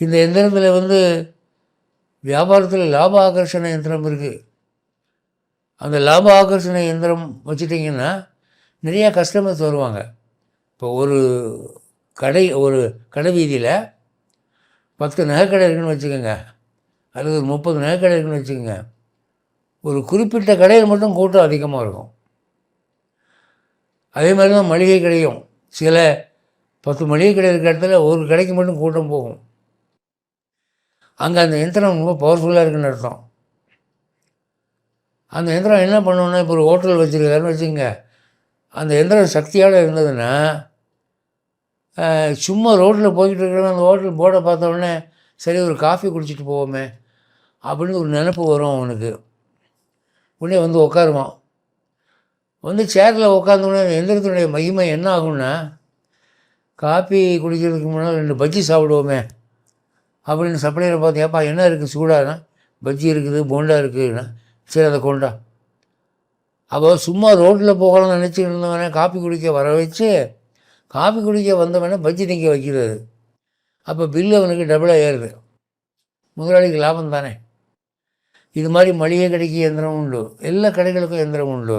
இந்த எந்திரத்தில் வந்து வியாபாரத்தில் லாப ஆகர்ஷண யந்திரம் இருக்குது அந்த லாப ஆகர்ஷண எந்திரம் வச்சுட்டிங்கன்னா நிறையா கஸ்டமர்ஸ் வருவாங்க. இப்போ ஒரு கடை ஒரு கடை வீதியில் பத்து நகைக்கடை இருக்குன்னு வச்சுக்கோங்க. அல்லது ஒரு முப்பது நகைக்கடை இருக்குன்னு வச்சுக்கோங்க. ஒரு குறிப்பிட்ட கடையில் மட்டும் கூட்டம் அதிகமாக இருக்கும். அதே மாதிரி தான் மளிகை கடையும். சில பத்து மளிகை கடை இருக்கிற இடத்துல ஒரு கடைக்கு மட்டும் கூட்டம் போகும். அங்கே அந்த யந்திரம் ரொம்ப பவர்ஃபுல்லாக இருக்குன்னு அர்த்தம். அந்த யந்திரம் என்ன பண்ணணும்னா இப்போ ஒரு ஹோட்டல் வச்சுருக்காருன்னு வச்சுக்கோங்க. அந்த எந்திரம் சக்தியோடு இருந்ததுன்னா சும்மா ரோட்டில் போய்கிட்டு இருக்கிறவங்க அந்த ஹோட்டல் போர்டை பார்த்த உடனே சரி ஒரு காஃபி குடிச்சிட்டு போவோமே அப்படின்னு ஒரு நினப்பு வரும் அவனுக்கு. உடனே வந்து உட்காருவான் வந்து சேரில் உட்காந்தோடனே அந்த எந்திரத்தினுடைய மகிமை என்ன ஆகும்னா காஃபி குடிக்கிறதுக்கு முன்னால் ரெண்டு பஜ்ஜி சாப்பிடுவோமே. அப்படின்னு சப்ளையரை பார்த்து ஏப்பா என்ன இருக்குது சூடானா பஜ்ஜி இருக்குது போண்டா இருக்குதுன்னா சரி அதை கொண்டா. அப்போ சும்மா ரோட்டில் போகலாம்னு நினச்சிட்டு இருந்தவனே காப்பி குடிக்க வர வச்சு காப்பி குடிக்க வந்தவனே பஜ்ஜி நிற்க வைக்கிறது. அப்போ பில்லு அவனுக்கு டபுளாக ஏறுது. முதலாளிக்கு லாபம் தானே. இது மாதிரி மளிகை கடைக்கு எந்திரம் உண்டு. எல்லா கடைகளுக்கும் எந்திரம் உண்டு.